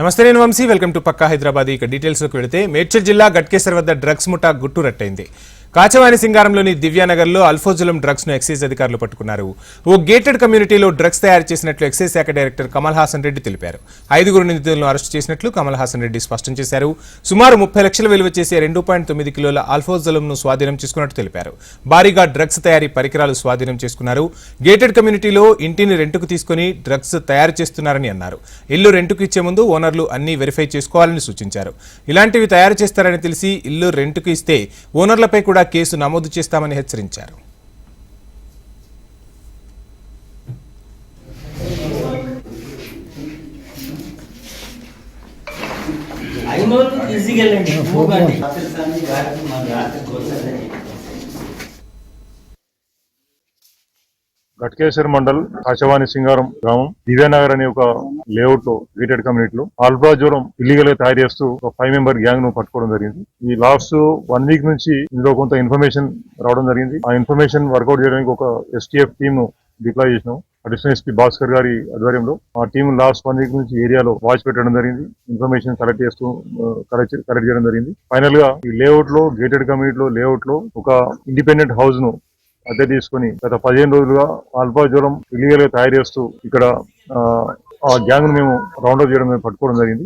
నమస్తే నేను Vamsi. Welcome to Pakka Hyderabad. ఇక డీటెయిల్స్లోకి వెళితే మేడ్చల్ జిల్లా గట్కేసర్ వద్ద డ్రగ్స్ ముఠా గుట్టు కాచవాణి కాచవాని సింగారంలోని దివ్యానగర్లో అల్ఫోజులం డ్రగ్స్ను ఎక్సైజ్ అధికారులు పట్టుకున్నారు. ఓ గేటెడ్ కమ్యూనిటీలో డ్రగ్స్ తయారు చేసినట్లు ఎక్సైజ్ శాఖ డైరెక్టర్ కమల్ హాసన్ రెడ్డి తెలిపారు. ఐదుగురు నిందితులను అరెస్టు చేసినట్లు కమల్ హాసన్ రెడ్డి స్పష్టం చేశారు. సుమారు ముప్పై లక్షల విలువ చేసే రెండు పాయింట్ తొమ్మిది కిలోల అల్ఫోజలంను స్వాధీనం చేసుకున్నట్టు తెలిపారు. భారీగా డ్రగ్స్ తయారీ పరికరాలు స్వాధీనం చేసుకున్నారు. గేటెడ్ కమ్యూనిటీలో ఇంటిని రెంటుకు తీసుకుని డ్రగ్స్ తయారు చేస్తున్నారని అన్నారు. ఇల్లు రెంటుకు ఇచ్చే ముందు ఓనర్లు అన్ని వెరిఫై చేసుకోవాలని సూచించారు. ఇలాంటివి తయారు చేస్తారని తెలిసి ఇల్లు రెంటుకు ఇస్తే ఓనర్లపై కూడా కేసు నమోదు చేస్తామని హెచ్చరించారు. ఈజీగా వెళ్ళండి గట్కేశ్వర్ మండల్ కాశవాణి సింగారం గ్రామం దివ్యానగర్ అనే ఒక లేఅవుట్లో గేటెడ్ కమ్యూనిటీలో ఆల్ఫా జ్వరం ఇల్లీగల్గా తయారు చేస్తూ ఒక ఫైవ్ మెంబర్ గ్యాంగ్ను పట్టుకోవడం జరిగింది. ఈ లాస్ట్ వన్ వీక్ నుంచి ఇందులో కొంత ఇన్ఫర్మేషన్ రావడం జరిగింది. ఆ ఇన్ఫర్మేషన్ వర్కౌట్ చేయడానికి ఒక ఎస్టీఎఫ్ టీమ్ను డిప్లాయ్ చేసినాం. అడిషనల్ ఎస్పీ భాస్కర్ గారి ఆధ్వర్యంలో ఆ టీం లాస్ట్ వన్ వీక్ నుంచి ఏరియాలో వాచ్ పెట్టడం జరిగింది. ఇన్ఫర్మేషన్ కలెక్ట్ చేస్తూ కలెక్ట్ కలెక్ట్ చేయడం జరిగింది. ఫైనల్గా ఈ లేఅవుట్లో గేటెడ్ కమ్యూనిటీలో లేఅవుట్లో ఒక ఇండిపెండెంట్ హౌస్ను అద్దె తీసుకొని గత పదిహేను రోజులుగా అల్పా జ్వరం ఇల్లీగల్గా తయారు చేస్తూ ఇక్కడ ఆ, గ్యాంగ్ను మేము రౌండ్ అప్ చేయడం మేము పట్టుకోవడం జరిగింది.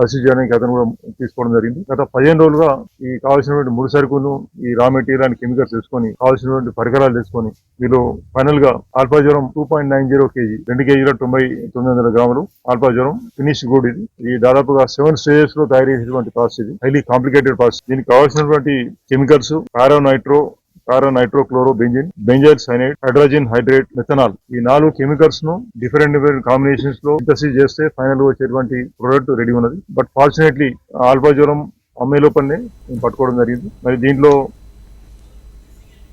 అసిస్ట్ చేయడానికి అతను కూడా తీసుకోవడం జరిగింది. గత పదిహేను రోజులుగా ఈ కావాల్సినటువంటి ముడి సరుకులు ఈ రా మెటీరియల్ అండ్ కెమికల్స్ తీసుకొని కావాల్సినటువంటి పరికరాలు తీసుకొని వీళ్ళు ఫైనల్గా ఆల్ఫా జ్వరం two point nine zero kg రెండు కేజీల తొంభై తొమ్మిది వందల గ్రాములు ఆల్ఫా జ్వరం ఫినిష్ గుడ్ ఇది. ఈ దాదాపుగా సెవెన్ స్టేజెస్లో తయారు చేసేటువంటి ప్రాసెస్ ఇది. Highly complicated process. దీనికి కావాల్సినటువంటి chemicals Paro nitro nitrochloro benzene benzyl cyanide hydrogen hydrate methanol. ఈ నాలుగు కెమికల్స్ను డిఫరెంట్ డిఫరెంట్ కాంబినేషన్స్లో సింథసిస్ చేస్తే ఫైనల్ వచ్చేటువంటి ప్రొడక్ట్ రెడీ ఉన్నది. బట్ ఫార్చునేట్లీ ఆల్ఫా జ్వరం అమ్మే లోపలనే మేము పట్టుకోవడం జరిగింది. మరి దీంట్లో